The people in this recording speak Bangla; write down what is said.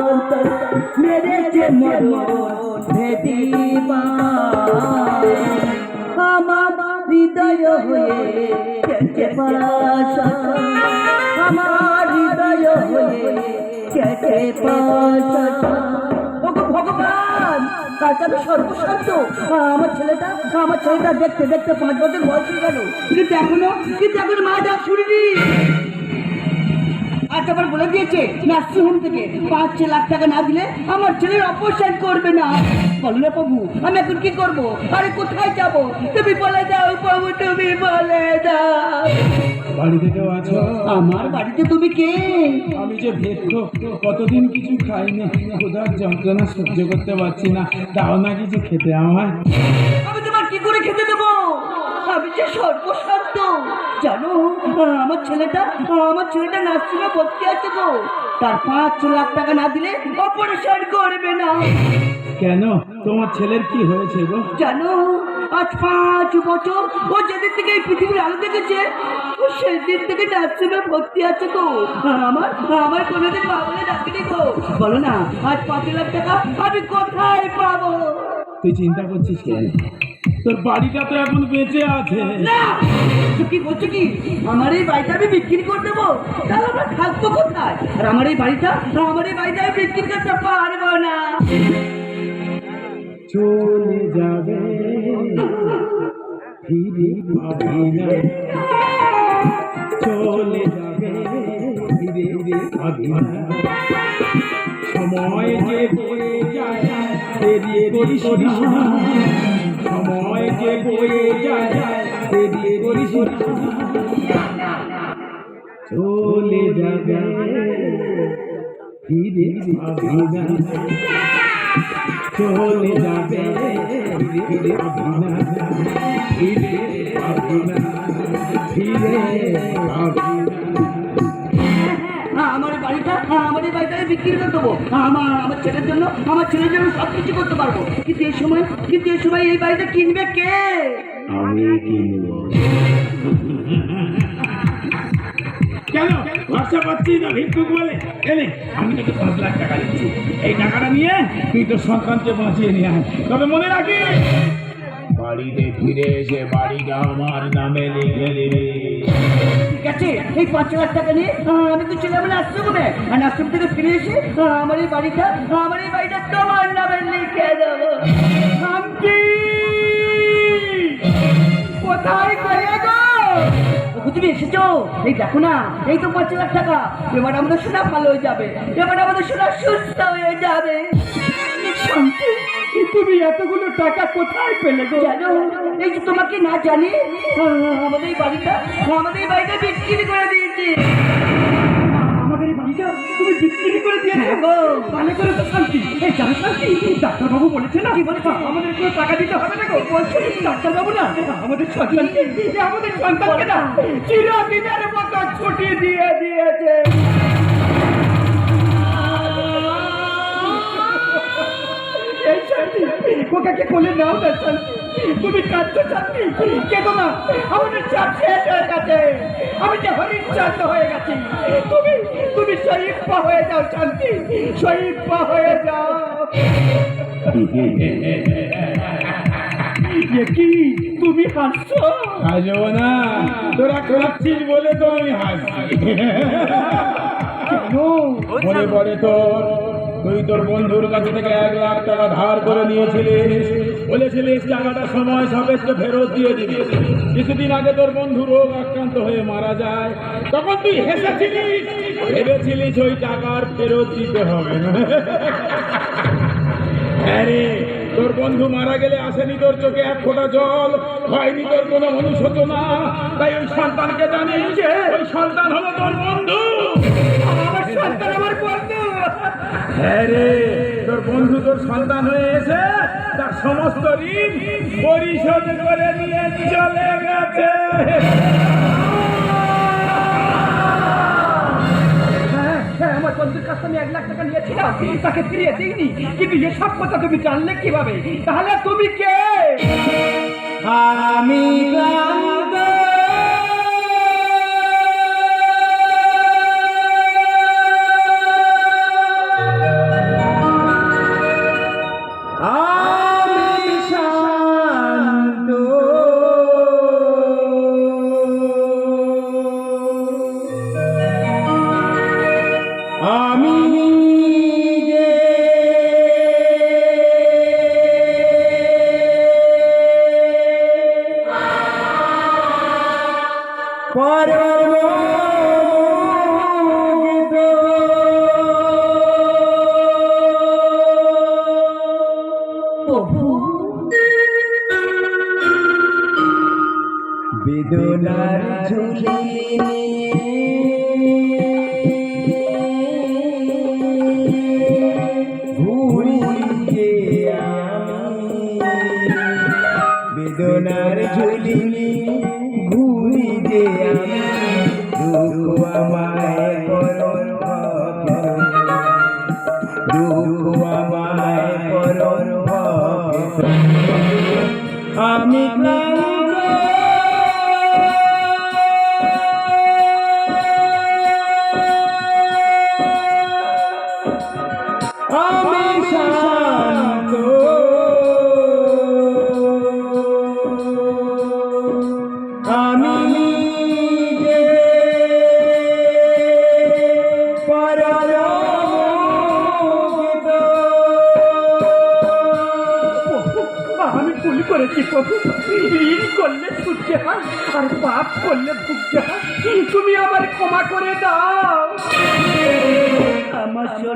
অন্তর মেরেছে মরণ ভেদিবা আমার হৃদয় হয়ে কেটে পাশা। আমার হৃদয় হয়ে কেটে ভগবান! কাজটা আমি সর্বশান্ত আমার ছেলেটা আমার ছেলেটা দেখতে দেখতে পাঁচ বছর বয়স হয়ে গেল। কিন্তু এখনও কিন্তু এখনও মা ডাক শুনিনি। বলে দিয়েছে নার্সিং হোম থেকে পাঁচ ছ লাখ টাকা না দিলে আমার ছেলের অপারেশন করবে না। বলো না আমি এখন কি করব? আরে কোথায় যাব? তুমি বলে দাও তুমি বলে দাও। বাড়িতে কেউ আছো? আমার বাড়িতে তুমি কে? আমি যে ভেক্ষ কতদিন কিছু খাইনি ক্ষুধার যন্ত্রণা সহ্য করতে পারছি না। দাও না কিছু খেতে আমার আমি তোমার কি করে খেতে দেবো? আমি যে সর্বশান্ত আমার ছেলেটা আমার ছেলেটা নার্সিংয়ে ভর্তি আছে তো। তার পাঁচ লাখ টাকা না দিলে অপারেশন করবে না। কেন? তোমার ছেলের কি হয়েছে গো? জানো আজ পাঁচ বছর ও যেদিন থেকে এই পৃথিবীর আলো দেখেছে ও সেদিন থেকে নার্সিংয়ে ভর্তি আছে তো। আমার আমার কোনোদিন বাবুলে ডাকিনি গো বলো না আজ পাঁচ লাখ টাকা আমি কোথায় পাবো? তুই চিন্তা করছিস কেন? তোর বাড়িটা তো এখন বেঁচে আছে। না! কি বলছো কি? আমার এই বাড়িটা আমি বিক্রি করে দেবো? তাহলে আমরা থাকব কোথায়? আর আমার এই বাড়িটা আমার এই বাড়িটা আমি বিক্রি করতে পারব না। চলে যাবে। না। চলে যাবে। সময় যে বয়ে যায় দেরিয়ে করিস সময় যে বয়ে যায় করিস না। চলে যাবে ফিরে পাবি চলে যাবে ফিরে ফিরে দেবো আমার আমার ছেলের জন্য আমার ছেলের জন্য সব কিছু করতে পারব। কিন্তু এই সময় কিন্তু এই সময় এই বাড়িটা কিনবে কে? আমি কিনব। কেন? ভরসা পাচ্ছি না ভিক্ষুক বলে? এনে আমি তোকে পাঁচ লাখ টাকা দিচ্ছি। এই টাকাটা নিয়ে তুই তোর সন্তানকে বাঁচিয়ে নিয়ে আয়। তবে মনে রাখিস বাড়িতে ফিরে এসে বাড়িটা আমার নামে লিখে দিবি। ঠিক আছে, এই পাঁচ লাখ টাকা নিয়ে আমি তো চলে যাব আশ্রমে আর আশ্রম থেকে ফিরে এসে আমার এই বাড়িটা, আমার এই বাড়িটা তোমার নামে লিখে দেবো। শান্তি কোথায় গেলে গো? তুমি এসেছ? এই দেখো না, এই তো পাঁচ লাখ টাকা। এবার আমাদের সোনা ভালো হয়ে যাবে, এবার আমাদের সোনা সুস্থ হয়ে যাবে। শান্তি। তুমি এতগুলো টাকা কোথায় পেলে গো? জানো এই যে তোমাকে না জানি আমাদের এই বাড়িটা আমাদের বাড়িটা বিক্রি করে দিয়েছি। আমাদের বাড়িটা তুমি বিক্রি করে দিয়েছ? হ্যাঁ গো। ভালো করে তো শান্তি এই জানো শান্তি ডাক্তারবাবু বলেছে না? আমাদের কোনো টাকা দিতে হবে না গো। বলছে? ডাক্তারবাবু না আমাদের সন্তানকে আমাদের সন্তানকে না চিরদিনের মতো ছুটি দিয়ে দিয়েছে। ওকে কোলে নাও না শান্তি। তুমি কাঁদছো শান্তি। কেঁদো না। আমাদের চাপ শেষ হয়ে গেছে। আমি যে হরিশ্চন্দ্র হয়ে গেছি। তুমি তুমি শহীদ পা হয়ে যাও শান্তি। শহীদ পা হয়ে যাও। কি? তুমি হাসছো? হাসবো না। তোরা খাচ্ছিস বলে তো আমি হাসছি। মনে পড়ে তোর তুই তোর বন্ধুর কাছে থেকে এক লাখ টাকা ধার করে নিয়েছিলিস। বলেছিলিস টাকাটা সময় সাপেক্ষে ফেরত দিয়ে দিবি। কিছুদিন আগে তোর বন্ধু রোগ আক্রান্ত হয়ে মারা যায়। তখন তুই হেসেছিলিস। ভেবেছিলিস ওই টাকার ফেরত দিতে হবে। না হ্যাঁ তোর বন্ধু মারা গেলে আসেনি তোর চোখে এক ফোঁটা জল, হয়নি তোর কোনো অনুশোচনা তাই ওই সন্তানকে জানিস ওই সন্তান হলো তোর বন্ধু। হ্যাঁ রে তোর বন্ধু তোর সন্তান হয়ে এসে তার সমস্ত ঋণ পরিশোধ করে নিয়ে চলে গেছে। হ্যাঁ হ্যাঁ আমার বন্ধুর কাছে আমি এক লাখ টাকা নিয়েছিলাম তাকে ফিরিয়ে দিইনি। কিন্তু এসব কথা তুমি জানলে কীভাবে? তাহলে তুমি কে? আমি আমি করেছি প্রভু। ঋণ করলে সুখে হয় আর পাপ করলে ভুগতে হয়। তুমি আমার ক্ষমা করে দাও। আমার